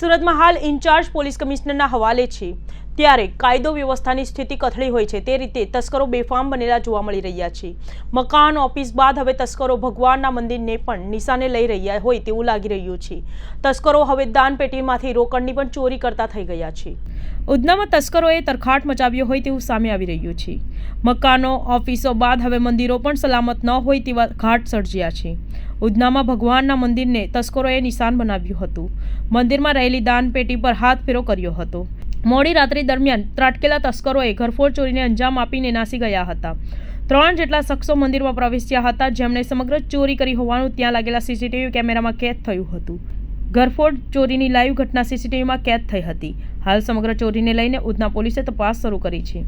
સુરતમાં હાલ in charge police કમિશનરના હવાલે છે. ત્યારે કાયદો વ્યવસ્થાની સ્થિતિ કથળી હોય છે. તે રીતે તસ્કરો બેફામ બનેલા જોવા મળી રહ્યા છે. મકાન, ઓફિસ બાદ હવે તસ્કરો ભગવાનના મંદિરને પણ નિશાને લઈ રહ્યા હોય તેવું લાગી રહ્યું છે. તસ્કરો હવે દાનપેટીમાંથી રોકડની પણ ચોરી કરતા થઈ ગયા છે. ઉધનામાં તસ્કરોએ તરખાટ મચાવ્યો હોય તેવું સામે આવી રહ્યું છે. મકાનો, ઓફિસો બાદ હવે મંદિરો પણ સલામત ન હોય તેવા ઘાટ સર્જ્યા છે. ઉધનામાં ભગવાનના મંદિરને તસ્કરોએ નિશાન બનાવ્યું હતું. મંદિરમાં રહેલી દાનપેટી પર હાથ ફેરો કર્યો હતો. મોડી રાત્રિ દરમિયાન ત્રાટકેલા તસ્કરોએ ઘરફોડ ચોરીને અંજામ આપીને નાસી ગયા હતા. ત્રણ જેટલા શખ્સો મંદિરમાં પ્રવેશ્યા હતા, જેમણે સમગ્ર ચોરી કરી હોવાનું ત્યાં લાગેલા સીસીટીવી કેમેરામાં કેદ થયું હતું. ઘરફોડ ચોરીની લાઈવ ઘટના સીસીટીવીમાં કેદ થઈ હતી. હાલ સમગ્ર ચોરીને લઈને ઉધના પોલીસે તપાસ શરૂ કરી છે.